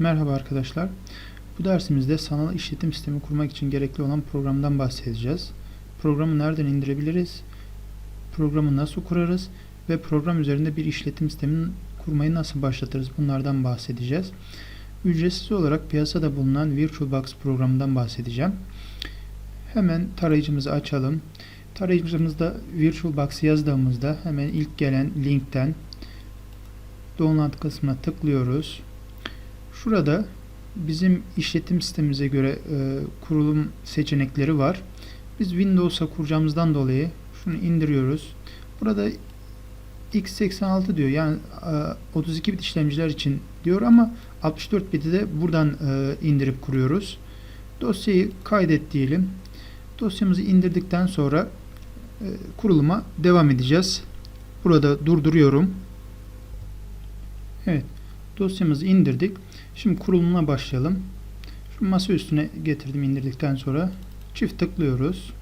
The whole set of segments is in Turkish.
Merhaba arkadaşlar. Bu dersimizde sanal işletim sistemi kurmak için gerekli olan programdan bahsedeceğiz. Programı nereden indirebiliriz? Programı nasıl kurarız? Ve program üzerinde bir işletim sistemini kurmayı nasıl başlatırız? Bunlardan bahsedeceğiz. Ücretsiz olarak piyasada bulunan VirtualBox programından bahsedeceğim. Hemen tarayıcımızı açalım. Tarayıcımızda VirtualBox yazdığımızda hemen ilk gelen linkten download kısmına tıklıyoruz. Şurada bizim işletim sistemimize göre e, kurulum seçenekleri var. Biz Windows'a kuracağımızdan dolayı şunu indiriyoruz. Burada x86 diyor. Yani e, 32 bit işlemciler için diyor ama 64 biti de buradan e, indirip kuruyoruz. Dosyayı kaydet diyelim. Dosyamızı indirdikten sonra e, kuruluma devam edeceğiz. Burada durduruyorum. Evet. Dosyamızı indirdik. Şimdi kurulumuna başlayalım. Şu masa üstüne getirdim indirdikten sonra. Çift tıklıyoruz.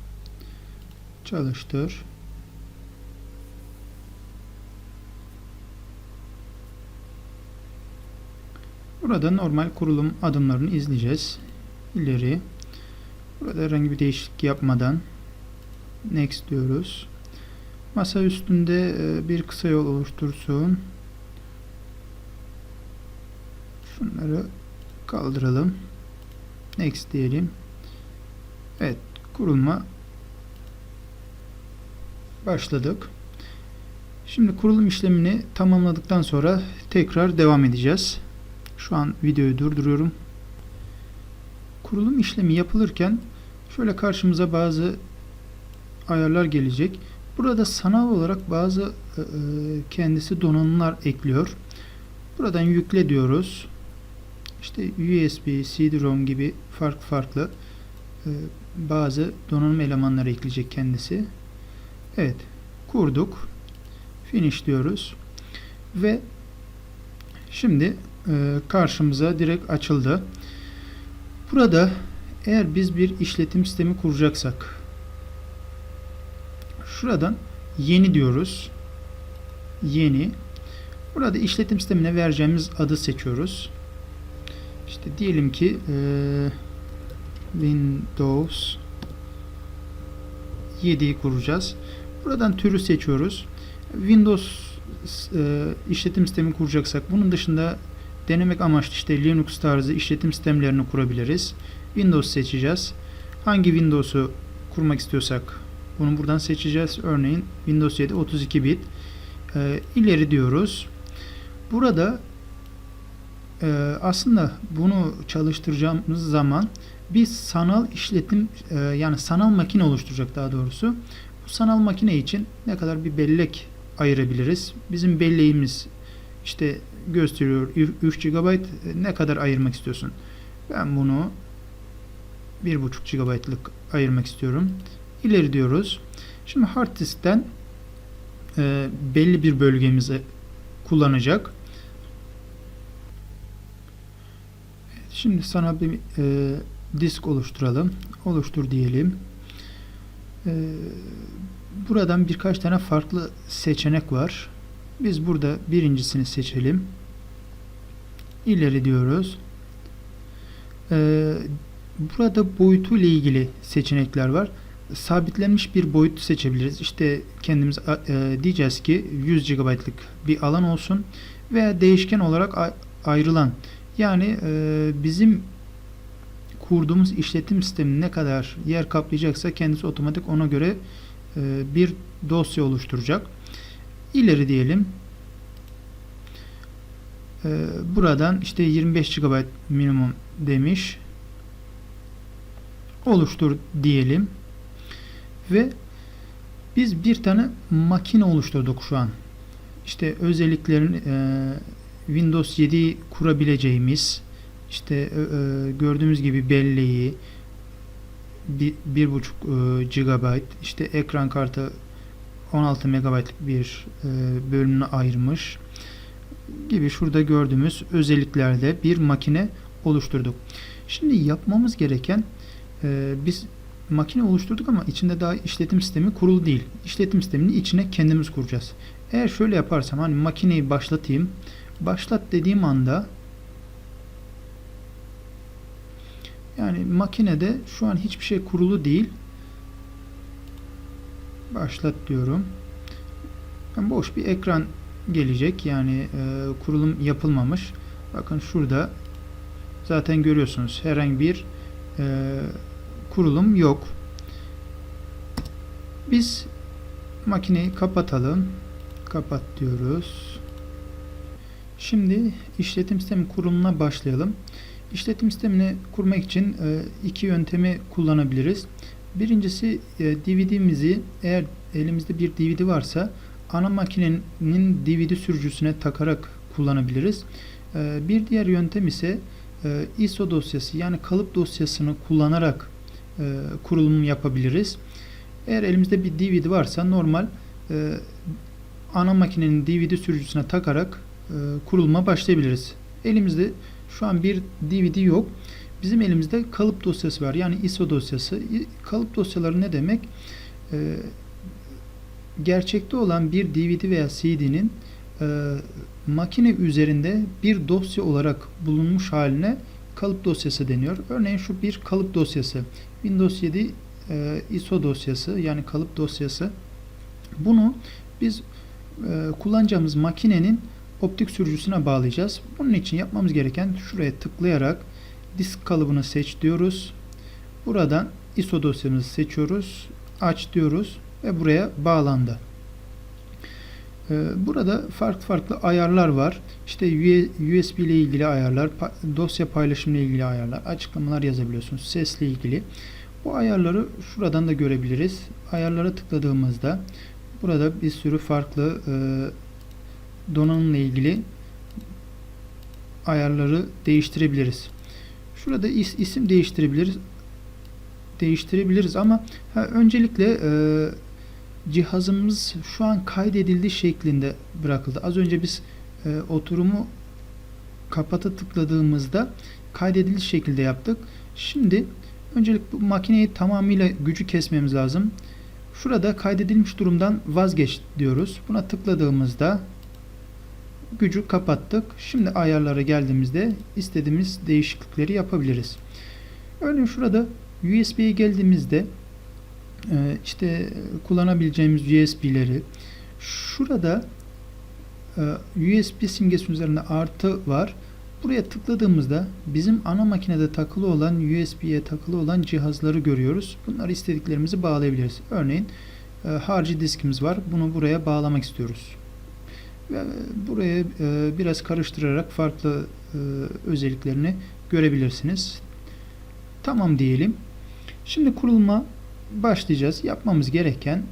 Çalıştır. Burada normal kurulum adımlarını izleyeceğiz. İleri. Burada herhangi bir değişiklik yapmadan next diyoruz. Masa üstünde e, bir kısa yol oluştursun. Şunları kaldıralım. Next diyelim. Evet. Kurulma başladık. Şimdi kurulum işlemini tamamladıktan sonra tekrar devam edeceğiz. Şu an videoyu durduruyorum. Kurulum işlemi yapılırken şöyle karşımıza bazı ayarlar gelecek. Burada sanal olarak bazı e, kendisi donanımlar ekliyor. Buradan yükle diyoruz. İşte USB, CD-ROM gibi farklı farklı e, bazı donanım elemanları ekleyecek kendisi. Evet. Kurduk. Finish diyoruz. Ve şimdi e, karşımıza direkt açıldı. Burada eğer biz bir işletim sistemi kuracaksak şuradan yeni diyoruz. Yeni. Burada işletim sistemine vereceğimiz adı seçiyoruz. İşte diyelim ki e, Windows 7'yi kuracağız. Buradan türü seçiyoruz. Windows e, işletim sistemi kuracaksak bunun dışında denemek amaçlı işte Linux tarzı işletim sistemlerini kurabiliriz. Windows seçeceğiz. Hangi Windows'u kurmak istiyorsak bunu buradan seçeceğiz. Örneğin Windows 7 32 bit. E, ileri diyoruz. Burada e, aslında bunu çalıştıracağımız zaman biz sanal işletim e, yani sanal makine oluşturacak daha doğrusu. Bu sanal makine için ne kadar bir bellek ayırabiliriz? Bizim belleğimiz işte gösteriyor 3 GB ne kadar ayırmak istiyorsun? Ben bunu 1.5 GB'lık ayırmak istiyorum. İleri diyoruz. Şimdi hard diskten e, belli bir bölgemizi kullanacak. Şimdi sana bir e, disk oluşturalım. Oluştur diyelim. E, buradan birkaç tane farklı seçenek var. Biz burada birincisini seçelim. İleri diyoruz. E, burada boyutu ile ilgili seçenekler var. Sabitlenmiş bir boyut seçebiliriz. İşte kendimiz e, diyeceğiz ki 100 GB'lık bir alan olsun veya değişken olarak ayrılan yani e, bizim kurduğumuz işletim sistemi ne kadar yer kaplayacaksa kendisi otomatik ona göre e, bir dosya oluşturacak. İleri diyelim. E, buradan işte 25 GB minimum demiş. Oluştur diyelim. Ve biz bir tane makine oluşturduk şu an. İşte özelliklerin e, Windows 7 kurabileceğimiz işte e, e, gördüğümüz gibi belleği 1.5 e, GB işte ekran kartı 16 MB'lık bir e, bölümünü ayırmış gibi şurada gördüğümüz özelliklerde bir makine oluşturduk. Şimdi yapmamız gereken e, biz makine oluşturduk ama içinde daha işletim sistemi kurulu değil. İşletim sistemini içine kendimiz kuracağız. Eğer şöyle yaparsam hani makineyi başlatayım Başlat dediğim anda Yani makinede şu an hiçbir şey kurulu değil. Başlat diyorum. Yani boş bir ekran gelecek. Yani e, kurulum yapılmamış. Bakın şurada zaten görüyorsunuz herhangi bir e, kurulum yok. Biz makineyi kapatalım. Kapat diyoruz. Şimdi işletim sistemi kurulumuna başlayalım. İşletim sistemini kurmak için e, iki yöntemi kullanabiliriz. Birincisi e, DVD'mizi eğer elimizde bir DVD varsa ana makinenin DVD sürücüsüne takarak kullanabiliriz. E, bir diğer yöntem ise ISO dosyası yani kalıp dosyasını kullanarak kurulum yapabiliriz. Eğer elimizde bir DVD varsa normal ana makinenin DVD sürücüsüne takarak kuruluma başlayabiliriz. Elimizde şu an bir DVD yok. Bizim elimizde kalıp dosyası var. Yani ISO dosyası. Kalıp dosyaları ne demek? E, gerçekte olan bir DVD veya CD'nin e, makine üzerinde bir dosya olarak bulunmuş haline kalıp dosyası deniyor. Örneğin şu bir kalıp dosyası. Windows 7 e, ISO dosyası yani kalıp dosyası. Bunu biz e, kullanacağımız makinenin optik sürücüsüne bağlayacağız. Bunun için yapmamız gereken şuraya tıklayarak disk kalıbını seç diyoruz. Buradan ISO dosyamızı seçiyoruz. Aç diyoruz ve buraya bağlandı. Ee, Burada farklı farklı ayarlar var. İşte USB ile ilgili ayarlar, dosya paylaşımı ile ilgili ayarlar, açıklamalar yazabiliyorsunuz. Sesle ilgili. Bu ayarları şuradan da görebiliriz. Ayarlara tıkladığımızda burada bir sürü farklı e, donanımla ilgili ayarları değiştirebiliriz. Şurada is- isim değiştirebiliriz. Değiştirebiliriz ama ha, öncelikle e, cihazımız şu an kaydedildi şeklinde bırakıldı. Az önce biz e, oturumu kapata tıkladığımızda kaydedildi şekilde yaptık. Şimdi öncelik bu makineyi tamamıyla gücü kesmemiz lazım. Şurada kaydedilmiş durumdan vazgeç diyoruz. Buna tıkladığımızda gücü kapattık. Şimdi ayarlara geldiğimizde istediğimiz değişiklikleri yapabiliriz. Örneğin şurada USB'ye geldiğimizde e, işte kullanabileceğimiz USB'leri şurada e, USB simgesi üzerinde artı var. Buraya tıkladığımızda bizim ana makinede takılı olan USB'ye takılı olan cihazları görüyoruz. Bunları istediklerimizi bağlayabiliriz. Örneğin e, harici diskimiz var. Bunu buraya bağlamak istiyoruz. Buraya e, biraz karıştırarak farklı e, özelliklerini görebilirsiniz. Tamam diyelim. Şimdi kurulma başlayacağız. Yapmamız gereken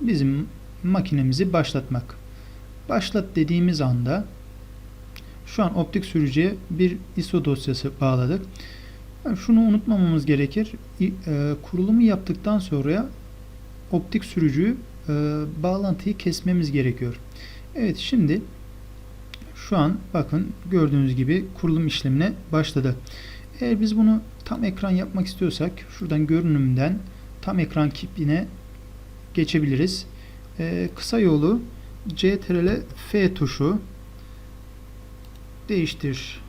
bizim makinemizi başlatmak. Başlat dediğimiz anda şu an optik sürücüye bir ISO dosyası bağladık. Şunu unutmamamız gerekir. E, kurulumu yaptıktan sonra optik sürücüyü bağlantıyı kesmemiz gerekiyor. Evet şimdi şu an bakın gördüğünüz gibi kurulum işlemine başladı. Eğer biz bunu tam ekran yapmak istiyorsak şuradan görünümden tam ekran kipine geçebiliriz. Ee, kısa yolu CTRL F tuşu değiştir.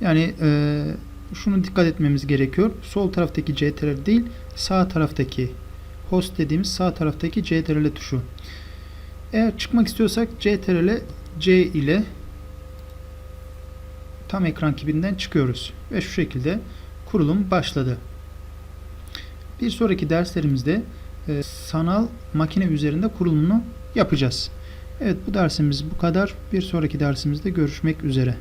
Yani e, şunu dikkat etmemiz gerekiyor. Sol taraftaki CTRL değil sağ taraftaki host dediğimiz sağ taraftaki CTRL tuşu. Eğer çıkmak istiyorsak CTRL C ile tam ekran kibinden çıkıyoruz. Ve şu şekilde kurulum başladı. Bir sonraki derslerimizde e, sanal makine üzerinde kurulumunu yapacağız. Evet bu dersimiz bu kadar. Bir sonraki dersimizde görüşmek üzere.